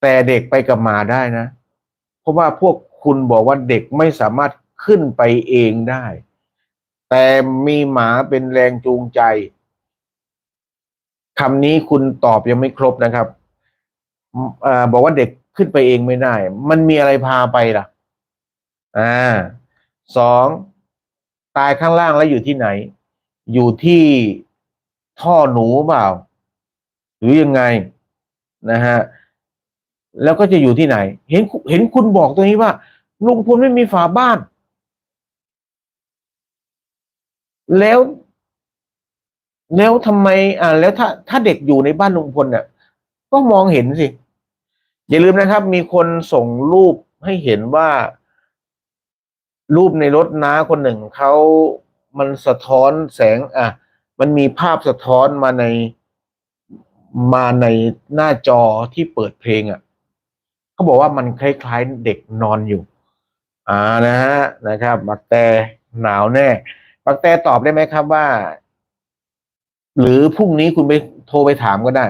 แต่เด็กไปกับหมาได้นะ เพราะว่าพวกคุณบอกว่าเด็กไม่สามารถขึ้นไปเองได้ แต่มีหมาเป็นแรงจูงใจคำนี้คุณตอบยังไม่ครบนะครับอบอกว่าเด็กขึ้นไปเองไม่ได้ มันมีอะไรพาไปล่ะ อ่าสองตายข้างล่างแล้วอยู่ที่ไหน อยู่ที่ท่อหนูเปล่า หรือยังไงนะฮะ แล้วก็จะอยู่ที่ไหน เห็นเห็นคุณบอกตรงนี้ว่า ลุงพลไม่มีฝาบ้าน แล้ว แล้วทำไม อ่า แล้วถ้าถ้าเด็กอยู่ในบ้านลุงพลเนี่ยก็มองเห็นสิ อย่าลืมนะครับ มีคนส่งรูปให้เห็นว่า รูปในรถน้าคนหนึ่งเขามันสะท้อนแสง อะ มันมีภาพสะท้อนมาในมาในหน้าจอที่เปิดเพลงอะ เขาบอกว่ามันคล้ายๆเด็กนอนอยู่ อ่านะฮะนะครับบักแต่หนาวแน่บักแต่ตอบได้ไหมครับว่า หรือพรุ่งนี้คุณไปโทรไปถามก็ได้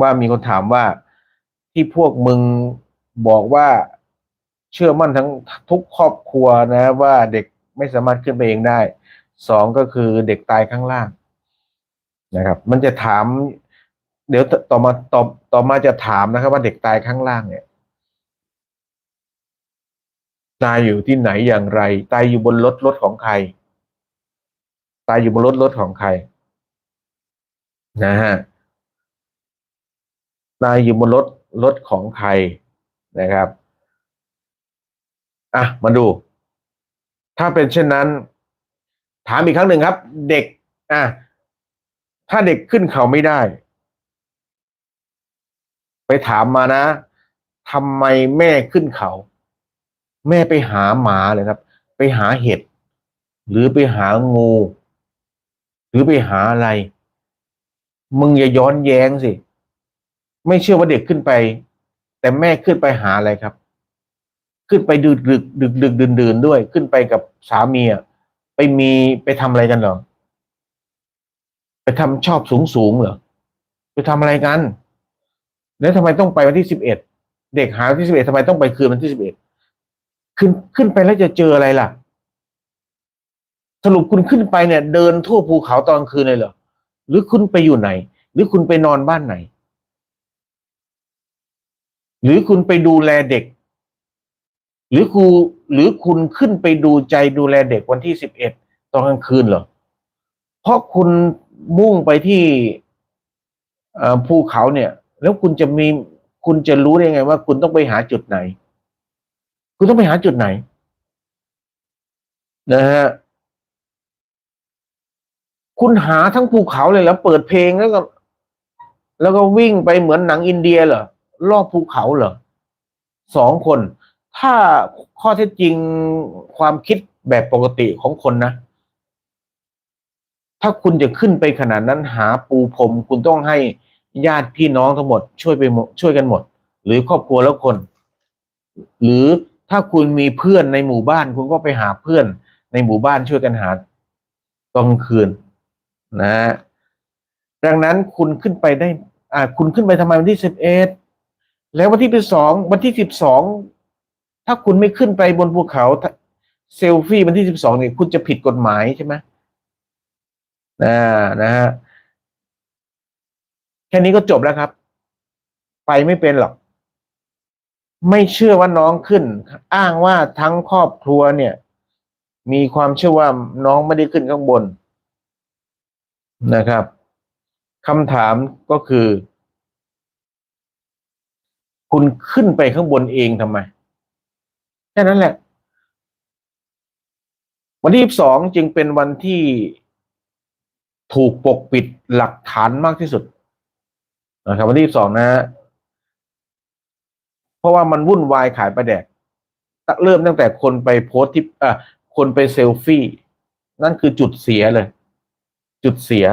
ว่ามีคนถามว่าที่พวกมึงบอกว่าเชื่อมั่นทั้งทุกครอบครัวนะ ว่าเด็กไม่สามารถขึ้นไปเองได้สองก็คือเด็กตายข้างล่างนะครับ มันจะถาม เดี๋ยวต่อมาต่อต่อมาจะถามนะครับ ว่าเด็กตายข้างล่างเนี่ยตายอยู่ที่ไหนอย่างไร ตายอยู่บนรถรถของใคร ตายอยู่บนรถรถของใคร นะฮะตายอยู่บนรถรถของใครนะครับ อะ มาดู ถ้าเป็นเช่นนั้น ถามอีกครั้งหนึ่งครับ เด็ก อะ ถ้าเด็กขึ้นเขาไม่ได้ ไปถามมานะทำไมแม่ขึ้นเขา แม่ไปหาหมาเลยครับ ไปหาเห็ดหรือไปหางูหรือไปหาอะไร มึงอย่าย้อนแย้งสิ ไม่เชื่อว่าเด็กขึ้นไป แต่แม่ขึ้นไปหาอะไรครับ ขึ้นไปดึกดึกดึกดึกดื่นดื่นด้วย ขึ้นไปกับสามีไปมีไปทำอะไรกันหรอ ไปทำชอบสูงสูงเหรอ ไปทำอะไรกัน แล้วทำไมต้องไปวันที่สิบเอ็ดเด็กหาวันที่สิบเอ็ดทำไมต้องไปคืนวันที่สิบเอ็ดขึ้นขึ้นไปแล้วจะเจออะไรล่ะ สรุปคุณขึ้นไปเนี่ย เดินทั่วภูเขาตอนคืนเลยเหรอหรือคุณไปอยู่ไหน หรือคุณไปนอนบ้านไหน หรือคุณไปดูแลเด็ก หรือครูหรือคุณขึ้นไปดูใจดูแลเด็กวันที่สิบเอ็ดตอนกลางคืนเหรอเพราะคุณมุ่งไปที่ภูเขาเนี่ย แล้วคุณจะมีคุณจะรู้ได้ไงว่า คุณต้องไปหาจุดไหน คุณต้องไปหาจุดไหน นะฮะคุณหาทั้งภูเขาเลยแล้วเปิดเพลงแล้วก็ แล้วก็วิ่งไปเหมือนหนังอินเดียเหรอรอบภูเขาเหรอสองคน ถ้าข้อเท็จจริงความคิดแบบปกติของคนนะ ถ้าคุณจะขึ้นไปขนาดนั้นหาปูพรมคุณต้องให้ ญาติพี่น้องทั้งหมดช่วยไปช่วยกันหมด หรือครอบครัวแล้วคน หรือถ้าคุณมีเพื่อนในหมู่บ้าน คุณก็ไปหาเพื่อนในหมู่บ้านช่วยกันหาตอนกลางคืนนะดังนั้นคุณขึ้นไปได้ อ่า คุณขึ้นไปทำไมวันที่สิบเอ็ดแล้ววันที่สิบสองวันที่สิบสองถ้าคุณไม่ขึ้นไปบนภูเขาเซลฟี่วันที่สิบสองเนี่ยคุณจะผิดกฎหมายใช่ไหมนะนะฮะ แค่นี้ก็จบแล้วครับ ไปไม่เป็นหรอก ไม่เชื่อว่าน้องขึ้น อ้างว่าทั้งครอบครัวเนี่ย มีความเชื่อว่าน้องไม่ได้ขึ้นข้างบนนะครับคำถามก็คือ คุณขึ้นไปข้างบนเองทำไม แค่นั้นแหละ วันที่สองจึงเป็นวันที่ถูกปกปิดหลักฐานมากที่สุด นะครับวันที่สองนะฮะเพราะว่ามันวุ่นวายขายประแดกเริ่มตั้งแต่คนไปโพสที่อะคนไปเซลฟี่ นั่นคือจุดเสียเลย จุดเสีย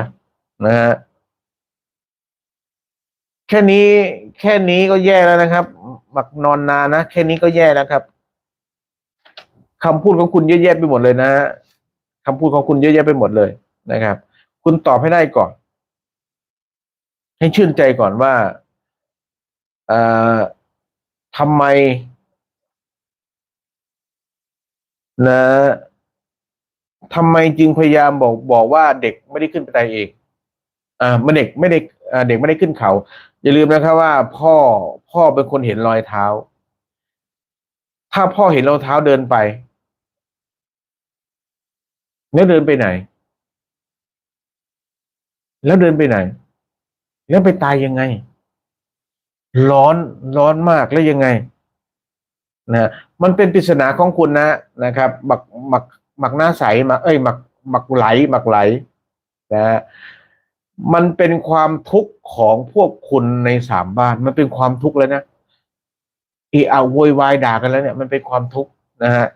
นะฮะแค่นี้แค่นี้ก็แย่แล้วนะครับหมักนอนนานนะแค่นี้ก็แย่แล้วครับคำพูดของคุณเยอะแยะไปหมดเลยนะคำพูดของคุณเยอะแยะไปหมดเลยนะครับ คุณตอบให้ได้ก่อน ให้ชื่นใจก่อนว่าทำไมนะทำไมจึงพยายามบอกบอกว่าเด็กไม่ได้ขึ้นไปตเองอ่าไม่เด็กไม่ได้เด็กไม่ได้ขึ้นเขา อย่าลืมนะครับว่า พ่อพ่อเป็นคนเห็นรอยเท้า ถ้าพ่อเห็นรองเท้าเดินไปแล้วเดินไปไหน แล้วเดินไปไหน แล้วไปตายยังไง ร้อนร้อนมากแล้วยังไงนะมันเป็นปริศนาของคุณนะนะครับหมักหมักหมักหน้าใสหมักเอ้ยหมักหมักไหลหมักไหลนะฮะมันเป็นความทุกข์ของพวกคุณในสามบ้าน มันเป็นความทุกข์แล้วนะอีเอาโวยวายด่ากันแล้วเนี่ย มันเป็นความทุกข์นะฮะ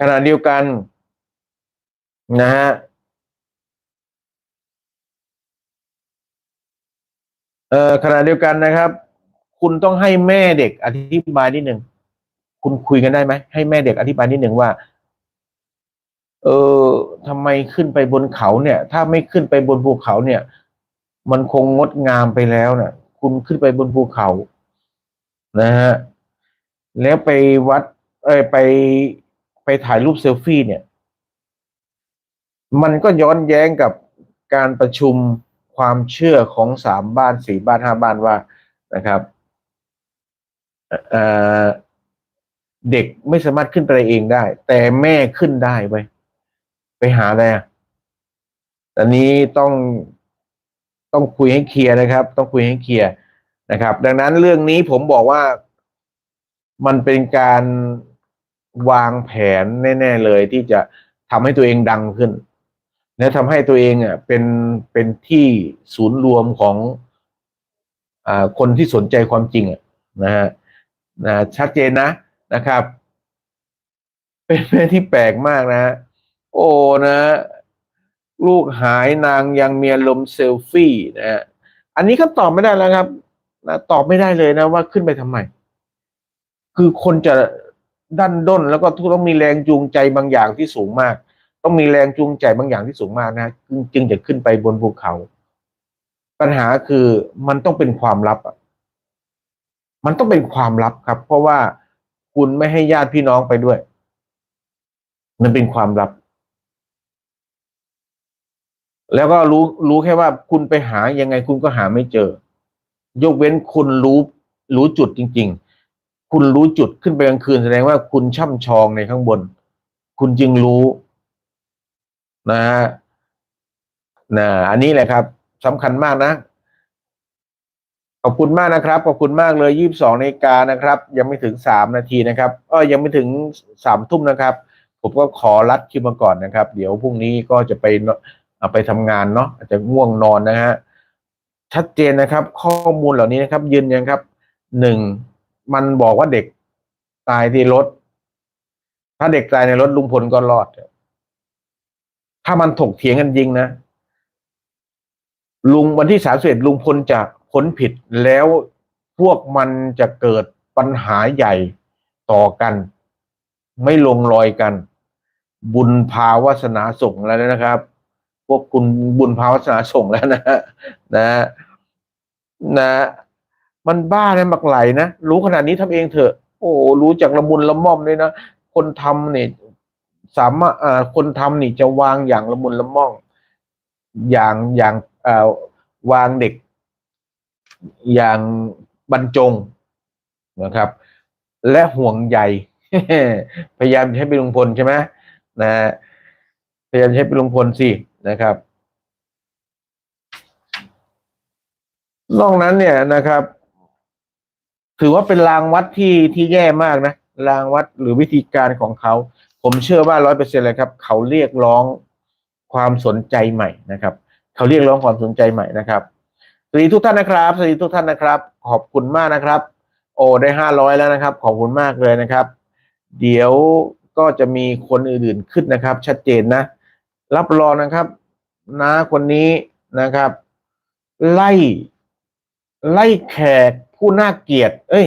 ขณะเดียวกันนะฮะ เอ่อขณะเดียวกันนะครับ คุณต้องให้แม่เด็กอธิบายนิดหนึ่งคุณคุยกันได้ไหมให้แม่เด็กอธิบายนิดหนึ่งว่า เออทำไมขึ้นไปบนเขาเนี่ย ถ้าไม่ขึ้นไปบนภูเขาเนี่ย มันคงงดงามไปแล้วนะ่ะ คุณขึ้นไปบนภูเขา นะฮะแล้วไปวัด เอ้ไปไปถ่ายรูปเซลฟี่เนี่ย มันก็ย้อนแย้งกับการประชุม ความเชื่อของสามบ้านสี่บ้านห้าบ้านว่านะครับเเด็กไม่สามารถขึ้นไปเองได้ แต่แม่ขึ้นได้ไปไปหาอะไรอะอันนี้ต้องต้องคุยให้เคลียร์นะครับ ต้องคุยให้เคลียร์นะครับ ดังนั้นเรื่องนี้ผมบอกว่ามันเป็นการวางแผนแน่ ๆ เลยที่จะทำให้ตัวเองดังขึ้น และทำให้ตัวเองอะเป็นเป็นที่ศูนย์รวมของอ่าคนที่สนใจความจริงอะนะฮะนะชัดเจนนะนะครับ เป็นเรื่ที่แปลกมากนะ โอ้นะ ลูกหายนางยังเมีอารมเซลฟี่นะฮะอันนี้คำตอบไม่ได้แล้วครับนะตอบไม่ได้เลยนะว่าขึ้นไปทำไม คือคนจะดันด้นแล้วก็ต้องมีแรงจูงใจบางอย่างที่สูงมาก ต้องมีแรงจูงใจบางอย่างที่สูงมากนะจึงจึงจะขึ้นไปบนภูเขา ปัญหาคือมันต้องเป็นความลับอะมันต้องเป็นความลับครับ เพราะว่าคุณไม่ให้ญาติพี่น้องไปด้วย มันเป็นความลับ แล้วก็รู้รู้แค่ว่าคุณไปหายังไงคุณก็หาไม่เจอ ยกเว้นคุณรู้รู้จุดจริง ๆ คุณรู้จุดขึ้นไปกลางคืนแสดงว่าคุณช่ำชองในข้างบน คุณจึงรู้ นะฮะนะอันนี้แหละครับสำคัญมากนะขอบคุณมากนะครับขอบคุณมากเลยยี่บสองนาฬิกานะครับ ยังไม่ถึงสามนาทีนะครับเออยังไม่ถึงสามทุ่มนะครับ ผมก็ขอรัดคิวมาก่อนนะครับ เดี๋ยวพรุ่งนี้ก็จะไปเอาไปทำงานเนาะอาจจะง่วงนอนนะฮะชัดเจนนะครับ ข้อมูลเหล่านี้นะครับ ยืนยันครับหนึ่งมันบอกว่าเด็กตายที่รถ ถ้าเด็กตายในรถลุงพลก็รอด ถ้ามันถกเถียงกันจริงนะ ลุงวันที่สามสิบเอ็ดลุงพลจะพ้นผิดแล้วพวกมันจะเกิดปัญหาใหญ่ต่อกัน ไม่ลงรอยกัน บุญภาวาสนาส่งแล้วนะครับ พวกคุณบุญภาวาสนาส่งแล้วนะนะนะ มันบ้าเนี่ยมักไหลนะ รู้ขนาดนี้ทำเองเถอะ โอ้รู้จักละมุนละม่อมเลยนะ คนทำเนี่ย สามารถคนทำนี่จะวางอย่างละมุนละม่อมอย่างอย่างาวางเด็ก อย่างบรรจงนะครับ และห่วงใยพยายามใช้เป็นลุงพลใช่ไหมนะพยายามใช้เป็นลุงพลสินะครับ นอกนั้นเนี่ยนะครับ ถือว่าเป็นรางวัดที่ที่แย่มากนะรางวัดหรือวิธีการของเขา ผมเชื่อว่าร้อยเปอร์เซ็นต์เลยครับ เขาเรียกร้องความสนใจใหม่นะครับ เขาเรียกร้องความสนใจใหม่นะครับสวัสดีทุกท่านนะครับสวัสดีทุกท่านนะครับ ขอบคุณมากนะครับ โอ้ได้ห้าร้อยแล้วนะครับ ขอบคุณมากเลยนะครับ เดี๋ยวก็จะมีคนอื่นๆขึ้นนะครับ ชัดเจนนะ รับรองนะครับนะคนนี้นะครับ ไล่ ไล่แขกผู้น่าเกลียดเอ้ย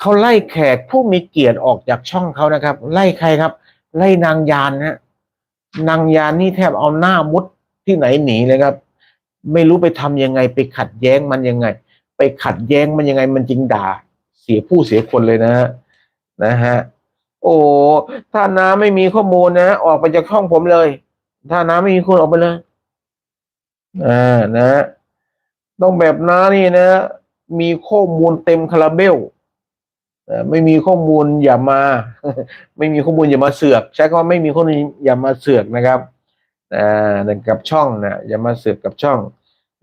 เขาไล่แขกผู้มีเกียรติออกจากช่องเขานะครับ ไล่ใครครับ ไล่นางยานนะนางยานนี่แทบเอาหน้ามุดที่ไหนหนีเลยครับ ไม่รู้ไปทำยังไง ไปขัดแย้งมันยังไง ไปขัดแย้งมันยังไง มันจึงด่า เสียผู้เสียคนเลยนะฮะนะฮะโอ้ถ้าน้าไม่มีข้อมูลนะ ออกไปจากห้องผมเลย ถ้าน้าไม่มีคุณออกไปเลยอ่านะ ต้องแบบน้านี่นะ มีข้อมูลเต็มคาราเบล ไม่มีข้อมูลอย่ามา ไม่มีข้อมูลอย่ามาเสือก ใช้คำว่าไม่มีข้อมูลอย่ามาเสือกนะครับอ่ากับช่องนะอย่ามาเสือกกับช่อง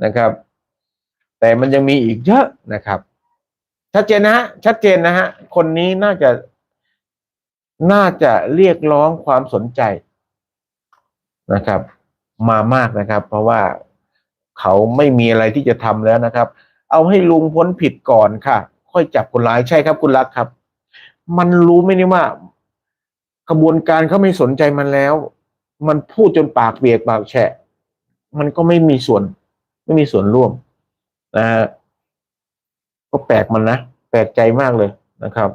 นะครับ แต่มันยังมีอีกเยอะนะครับ ชัดเจนนะฮะชัดเจนนะฮะคนนี้น่าจะน่าจะเรียกร้องความสนใจนะครับ มามากนะครับ เพราะว่าเขาไม่มีอะไรที่จะทำแล้วนะครับ เอาให้ลุงพ้นผิดก่อนค่ะ ค่อยจับคนร้ายใช่ครับคุณรักครับ มันรู้ไหมนี่ว่ากระบวนการเขาไม่สนใจมันแล้ว มันพูดจนปากเปียกปากแฉะ มันก็ไม่มีส่วน ไม่มีส่วนร่วมนะฮะก็แปลกมันนะแปลกใจมากเลยนะครับ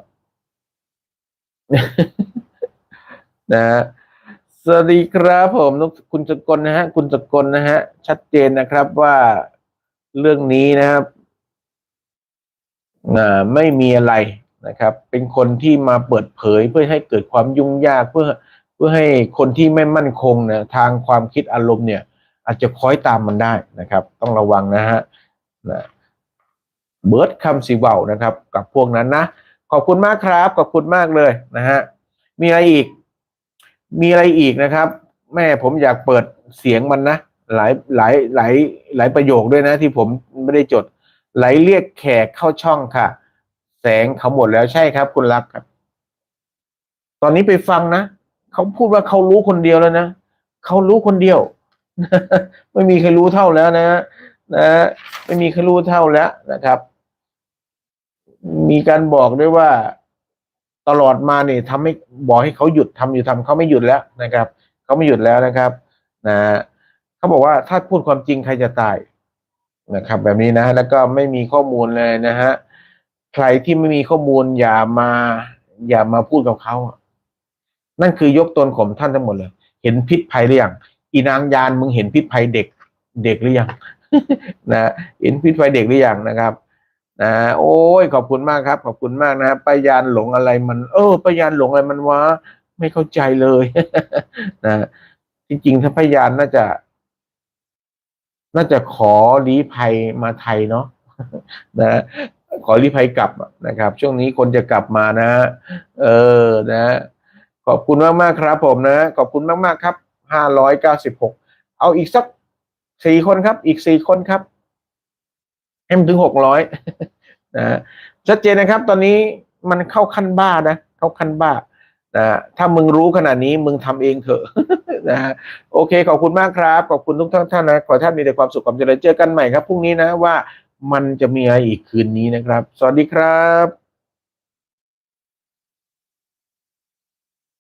นะฮะสวัสดีครับผมคุณสกลนะฮะ คุณสกลนะฮะ ชัดเจนนะครับว่าเรื่องนี้นะครับ ไม่มีอะไรนะครับ เป็นคนที่มาเปิดเผยเพื่อให้เกิดความยุ่งยากเพื่อเพื่อให้คนที่ไม่มั่นคงนะทางความคิดอารมณ์เนี่ย อาจจะคล้อยตามมันได้นะครับ ต้องระวังนะฮะนะเบิร์ดคำสีเบานะครับ กับพวกนั้นนะ ขอบคุณมากครับ ขอบคุณมากเลยนะฮะมีอะไรอีก มีอะไรอีกนะครับ แม่ผมอยากเปิดเสียงมันนะหลายหลายหลายหลายประโยคด้วยนะที่ผมไม่ได้จด ไหลเรียกแขกเข้าช่องค่ะ แสงเขาหมดแล้วใช่ครับ คุณรักครับ ตอนนี้ไปฟังนะเขาพูดว่าเขารู้คนเดียวแล้วนะเขารู้คนเดียว ไม่มีใครรู้เท่าแล้วนะนะไม่มีใครรู้เท่าแล้วนะครับ มีการบอกด้วยว่าตลอดมาเนี่ยทำให้บอกให้เขาหยุดทำอยู่ทำเขาไม่หยุดแล้วนะครับเขาไม่หยุดแล้วนะครับ นะเขาบอกว่าถ้าพูดความจริงใครจะตาย นะครับ แบบนี้นะแล้วก็ไม่มีข้อมูลเลยนะฮะใครที่ไม่มีข้อมูลอย่ามา อย่ามาพูดกับเขานั่นคือยกตนข่มท่านทั้งหมดเลย เห็นพิษภัยหรือยังอีนางยานมึงเห็นพิษภัยเด็กเด็กหรือยังนะเห็นพิษภัยเด็กหรือยังนะครับนะโอ้ยขอบคุณมากครับ ขอบคุณมากนะปายานหลงอะไรมัน เออปายานหลงอะไรมันวะไม่เข้าใจเลยนะจริงๆถ้าพยานน่าจะ น่าจะขอลี้ภัยมาไทยเนาะนะขอลี้ภัยกลับนะครับ ช่วงนี้คนจะกลับมานะ เออนะ ขอบคุณมากมากครับผมนะ ขอบคุณมากมากครับห้าร้อยเก้าสิบหกเอาอีกสักสี่คนครับ อีกสี่คนครับให้มันถึงหกร้อยนะชัดเจนนะครับ ตอนนี้มันเข้าขั้นบ้านะ เข้าขั้นบ้า นะถ้ามึงรู้ขนาดนี้มึงทำเองเถอะนะฮะโอเค ขอบคุณมากครับ ขอบคุณทุกท่านท่านนะขอท่านมีแต่ความสุขความเจริญเจอกันใหม่ครับพรุ่งนี้นะว่ามันจะมีอะไรอีกคืนนี้นะครับ สวัสดีครับ